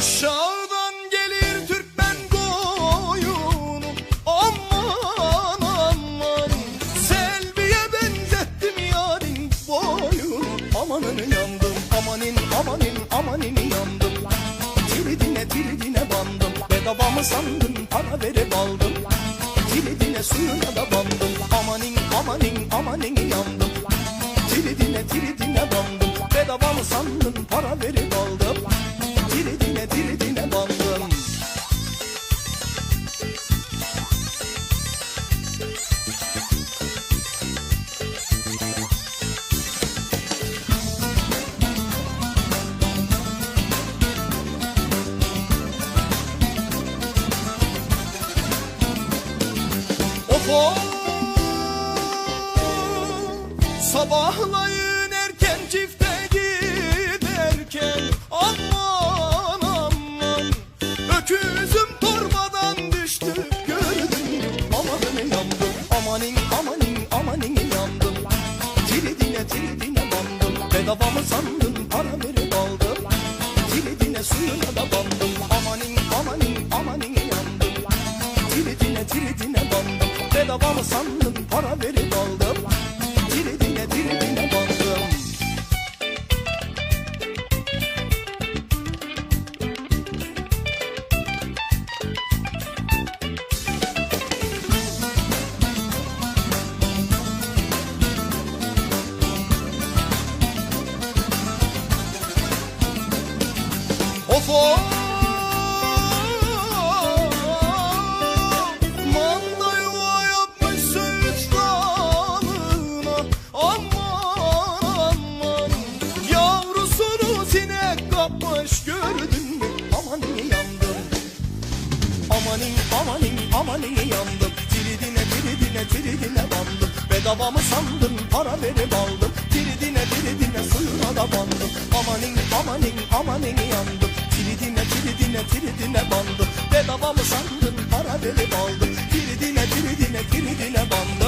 Aşağıdan gelir Türkmen koyunu Aman aman. Selviye benzettim yarın boyunu Amanın yandım amanin amanin amanin yandım. Tiridine tiridine bandım. Bedava sandın para verip aldım. Tiridine suyuna da bandım. Amanin amanin amanin yandım. Tiridine tiridine bandım. Bedava mı sandın para verip aldım Tiridine tiridine bandım Sabahlayın bandım Bedava mı sandın para verip aldım Tiridine suyuna da bandım. Amanin amanin amanin yandım. Tiridine tiridine bandım. Bedava mı sandın kapmış gördün mü? Aman yandım. Amanin amanin amanin yandım. Tiridine tiridine tiridine bandım. Bedava mı sandın para verip aldım. Tiridine tiridine suyuna da bandım. Amanin amanin amanin yandım tiridine tiridine bandım Bedava mı sandın para verip aldım Tiridine tiridine tiridine bandım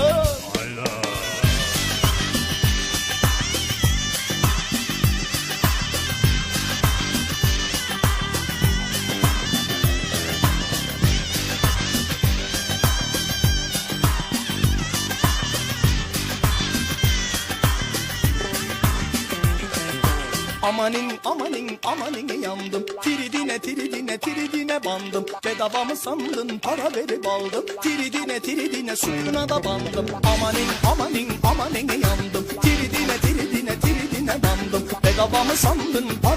Amanin amanin amanin yandım. Tiridine tiridine tiridine bandım. Bedava mı sandın? Para verip aldım. Tiridine tiridine suyuna da bandım. Amanin amanin amanin yandım. Tiridine tiridine tiridine bandım. Bedava mı sandın? Para